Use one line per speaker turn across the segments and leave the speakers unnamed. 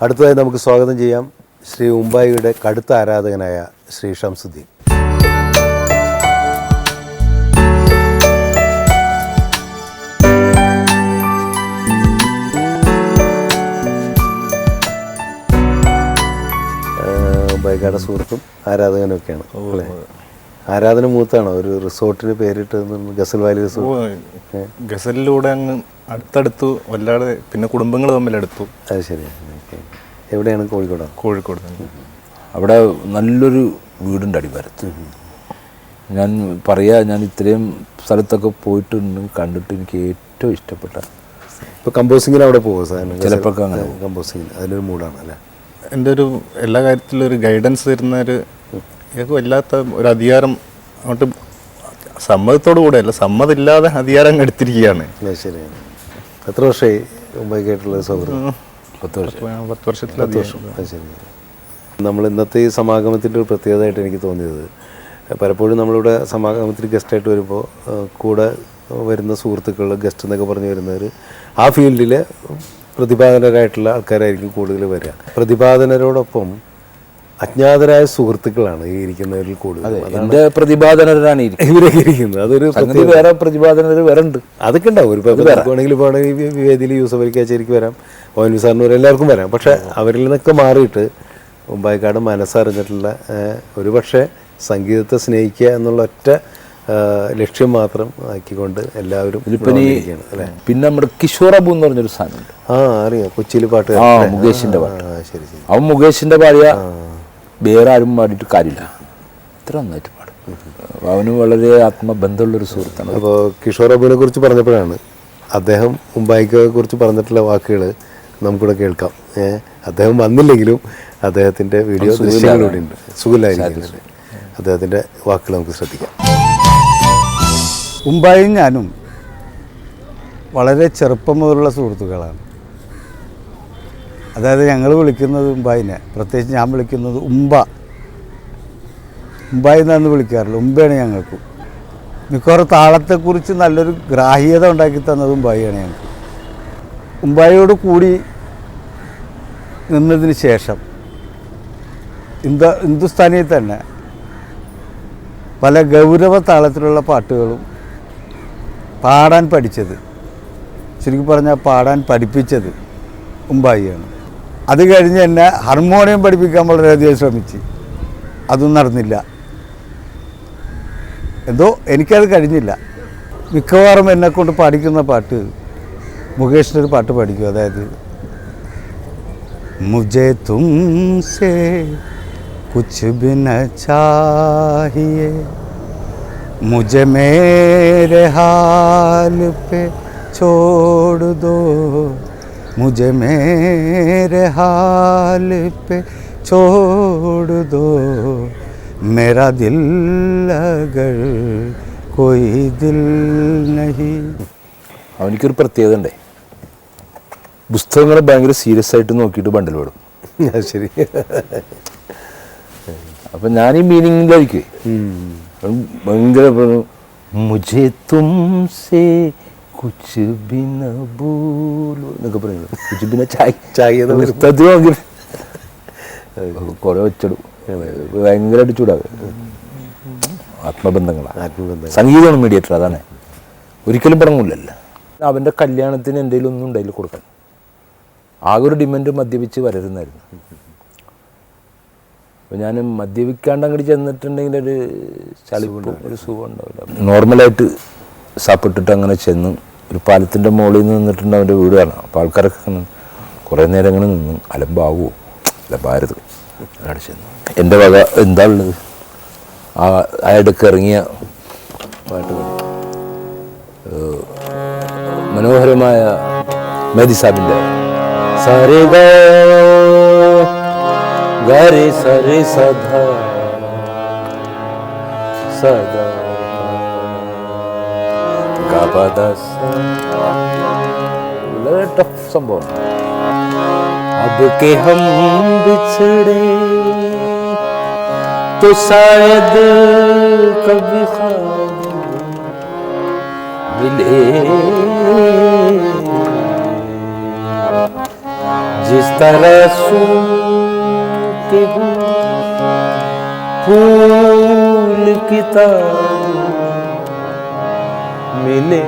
അടുത്തതായി നമുക്ക് സ്വാഗതം ചെയ്യാം ശ്രീ ഉമ്പായിയുടെ കടുത്ത ആരാധകനായ ശ്രീ ഷംസുദ്ദീൻ. ഉമ്പായിക്കാരുടെ സുഹൃത്തും ആരാധകനും ഒക്കെയാണ് ആരാധന മൂത്താണ് ഒരു റിസോർട്ടിന് പേരിട്ട് ഗസൽ വാലി റിസോർട്ട്.
ഗസലിലൂടെ അങ്ങ് അടുത്തടുത്തു വല്ലാതെ പിന്നെ കുടുംബങ്ങൾ തമ്മിൽ അടുത്തു.
അത് ശരി. എവിടെയാണ്
കോഴിക്കോട്? കോഴിക്കോട്
അവിടെ നല്ലൊരു വീടുണ്ട് അടിവാരത്ത്. ഞാൻ പറയാ ഞാൻ ഇത്രയും സ്ഥലത്തൊക്കെ പോയിട്ടുണ്ട് കണ്ടിട്ട് എനിക്ക് ഏറ്റവും ഇഷ്ടപ്പെട്ട.
ഇപ്പോൾ കമ്പോസിങ്ങിന് അവിടെ പോകും സാധനം
ചിലപ്പോൾ അങ്ങനെ
കമ്പോസിങ്ങിന്. അതിലൊരു മൂഡാണ് അല്ലേ?
എന്റെ ഒരു എല്ലാ കാര്യത്തിലും ഒരു ഗൈഡൻസ് തരുന്ന ഒരു ഇതൊക്കെ വല്ലാത്ത ഒരു അധികാരം അങ്ങോട്ട് സമ്മതത്തോടു കൂടെ അല്ല സമ്മതമില്ലാതെ അധികാരം എടുത്തിരിക്കുകയാണ്.
ശരിയാണ് എത്ര വർഷമായി മുംബൈക്കായിട്ടുള്ള സൗഹൃദം?
പത്ത് വർഷം.
പത്ത് വർഷത്തിലധികം.
വർഷം. ശരി. നമ്മൾ ഇന്നത്തെ ഈ സമാഗമത്തിന്റെ ഒരു പ്രത്യേകതയായിട്ട് എനിക്ക് തോന്നിയത്. പലപ്പോഴും നമ്മളിവിടെ സമാഗമത്തിൽ ഗസ്റ്റായിട്ട് വരുമ്പോൾ കൂടെ വരുന്ന സുഹൃത്തുക്കൾ ഗസ്റ്റ് എന്നൊക്കെ പറഞ്ഞു വരുന്നവർ ആ ഫീൽഡിൽ പ്രതിപാദനരായിട്ടുള്ള ആൾക്കാരായിരിക്കും കൂടുതൽ വരിക. പ്രതിപാദനരോടൊപ്പം അജ്ഞാതരായ സുഹൃത്തുക്കളാണ് ഈ ഇരിക്കുന്നവരിൽ കൂടുതൽ
എന്റെ ഇരിക്കുന്നത്.
ഇവരൊക്കെ ഇരിക്കുന്നത് അതൊരു
വേറെ പ്രതിപാദനർ വേറെ ഉണ്ട്
അതൊക്കെ ഉണ്ടാവും. ഒരു വേണമെങ്കിൽ പോകണമെങ്കിൽ വേദിയിൽ യൂസഫ് അലി കാച്ചേരിക്ക് വരാം. വി സാറിന് വരാം. എല്ലാവർക്കും വരാം. പക്ഷെ അവരിൽ നിന്നൊക്കെ മാറിയിട്ട് മുമ്പായിക്കാട് മനസ്സറിഞ്ഞിട്ടുള്ള ഒരു പക്ഷേ സംഗീതത്തെ സ്നേഹിക്കുക എന്നുള്ള ഒറ്റ ലക്ഷ്യം മാത്രം ആക്കിക്കൊണ്ട് എല്ലാവരും
പിന്നെ നമ്മുടെ കിഷോർ അബു എന്ന് പറഞ്ഞൊരു സാധനം
ആ അറിയാം. കൊച്ചിയിൽ പാട്ട്
മുകേഷിന്റെ പാട്ട്.
ശരി ശരി.
അവൻ മുകേഷിന്റെ പാടിയ വേറെ ആരും പാടിയിട്ട് കാര്യമില്ല. ഇത്ര നന്നായിട്ട് പാടും. അവന് വളരെ ആത്മബന്ധമുള്ളൊരു സുഹൃത്താണ്.
അപ്പോൾ കിഷോർ അബുവിനെ കുറിച്ച് പറഞ്ഞപ്പോഴാണ് അദ്ദേഹം മുംബൈക്കെ കുറിച്ച് പറഞ്ഞിട്ടുള്ള വാക്കുകൾ നമുക്കിവിടെ കേൾക്കാം. അദ്ദേഹം വന്നില്ലെങ്കിലും അദ്ദേഹത്തിന്റെ വീഡിയോ ദൃശ്യങ്ങളിലൂടെ ഉണ്ട് സുഖമില്ലായിരിക്കും അദ്ദേഹത്തിന്റെ വാക്കുകൾ നമുക്ക് ശ്രദ്ധിക്കാം.
ഉമ്പായും ഞാനും വളരെ ചെറുപ്പം മുതലുള്ള സുഹൃത്തുക്കളാണ്. അതായത് ഞങ്ങൾ വിളിക്കുന്നത് ഉമ്പായിനെ. പ്രത്യേകിച്ച് ഞാൻ വിളിക്കുന്നത് ഉമ്പ. ഉമ്പായി എന്നാണ് വിളിക്കാറില്ല ഉമ്പയാണ് ഞങ്ങൾക്ക്. മിക്കവാറും താളത്തെക്കുറിച്ച് നല്ലൊരു ഗ്രാഹ്യത ഉണ്ടാക്കി തന്നത് ഉമ്പായിയാണ് ഞങ്ങൾക്ക്. ഉമ്പായിയോട് കൂടി നിന്നതിന് ശേഷം ഇന്ത ഹിന്ദുസ്ഥാനിയിൽ തന്നെ പല ഗൗരവ താളത്തിലുള്ള പാട്ടുകളും പാടാൻ പഠിച്ചത്. ശരിക്കും പറഞ്ഞാൽ പാടാൻ പഠിപ്പിച്ചത് ഉമ്പായിയാണ്. അത് കഴിഞ്ഞ് എന്നെ ഹാർമോണിയം പഠിപ്പിക്കാൻ വളരെയധികം ശ്രമിച്ച്. അതും നടന്നില്ല. എന്തോ എനിക്കത് കഴിഞ്ഞില്ല. മിക്കവാറും എന്നെക്കൊണ്ട് പാടിക്കുന്ന പാട്ട് മുകേഷിന്റെ ഒരു പാട്ട് പഠിക്കും. അതായത് മുജേ തും സേ കുച്ച് ബിന മുജേ മേരെ ഹാൽ പേ ചോട് मुझे मेरे हाल पे छोड़ दो। मेरा दिल अगर कोई दिल नहीं।
അവനിക്കൊരു പ്രത്യേകത ഉണ്ടേ പുസ്തകങ്ങളെ ഭയങ്കര സീരിയസ് ആയിട്ട് നോക്കിയിട്ട് ബണ്ടിൽ വിടും
ശരി.
അപ്പം ഞാൻ ഈ മീനിങ്ങിലായിരിക്കും ഭയങ്കര മുജേ തുംസേ കുച്ച് ബിന ബൂലു എന്നൊക്കെ പറയുന്നത്. കുച്ച് ബിന ചായ.
ചായ.
പുസ്തകത്തിൽ ഭയങ്കര കുറെ വെച്ചിടും. ഭയങ്കരമായിട്ട് ചൂടാകും ആത്മബന്ധങ്ങളാണ്
ആത്മബന്ധങ്ങൾ.
സംഗീതമാണ് മീഡിയേറ്റർ അതാണ്. ഒരിക്കലും പറഞ്ഞില്ല അവന്റെ കല്യാണത്തിന് എന്തെങ്കിലും ഒന്നും ഉണ്ടായില്ല കൊടുക്കാൻ ആകെ ഒരു ഡിമാൻഡ് മദ്യപിച്ച് വരരുന്നായിരുന്നു. അപ്പോൾ ഞാൻ മദ്യപിക്കാണ്ട് അങ്ങോട്ട് ചെന്നിട്ടുണ്ടെങ്കിൽ ഒരു ചളിപ്പും ഒരു സുഖം ഉണ്ടാവില്ല നോർമലായിട്ട് സാപ്പിട്ടിട്ട് അങ്ങനെ ചെന്ന് ഒരു പാലത്തിന്റെ മുകളിൽ നിന്ന് നിന്നിട്ടുണ്ട് അവന്റെ വീട് അപ്പോൾ ആൾക്കാരൊക്കെ കുറേ നേരം അങ്ങനെ നിന്ന് അലമ്പാവോ അലമ്പായത് അവിടെ ചെന്നു. എന്റെ വക എന്താ ഉള്ളത്? ആ അയാൾക്ക് ഇറങ്ങിയ പാട്ട് മനോഹരമായ മേദി സാബിന്റെ സരെ സരി സരെ സദാ സദാ टफ संभव अब के हम बिछड़े तो शायद कभी मिले। जिस तरह सुनते हो फूल किताब मिले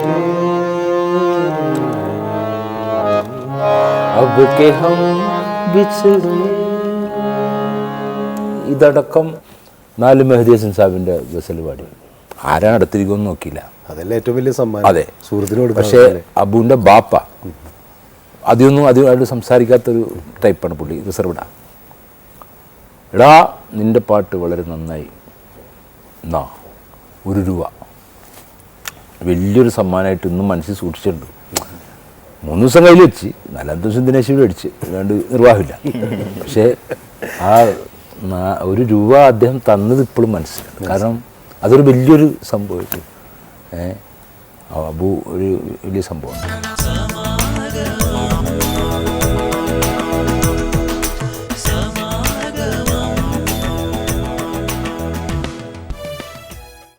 अब के हम बिछड़े ഇതടക്കം നാല് മെഹദി ഹസൻ സാഹിബിൻ്റെ ഗസൽ പാടി ആരാണ് അടുത്തിരിക്കുമെന്ന് നോക്കിയില്ല
അതല്ലേ ഏറ്റവും വലിയ സമ്മാനം
അതെ
സുഹൃത്തിന്
പക്ഷേ
കൊടുക്കാൻ
അബുവിൻ്റെ ബാപ്പ അതൊന്നും അതുമായിട്ട് സംസാരിക്കാത്തൊരു ടൈപ്പാണ് പുള്ളി റിസർവ്ഡാ എടാ നിൻ്റെ പാട്ട് വളരെ നന്നായി എന്നാ ഒരു രൂപ വലിയൊരു സമ്മാനമായിട്ട് ഇന്നും മനസ്സിൽ സൂക്ഷിച്ചിട്ടുണ്ട്. മൂന്ന് ദിവസം കയ്യിൽ വെച്ച് നാലാം ദിവസം ദിനേശ് അടിച്ച് അല്ലാണ്ട് നിർവാഹമില്ല. പക്ഷേ ആ ഒരു രൂപ അദ്ദേഹം തന്നത് ഇപ്പോഴും മനസ്സിലാണ്. കാരണം അതൊരു വലിയൊരു സംഭവമായിട്ട് ഏഹ് അബു ഒരു വലിയ സംഭവമാണ്.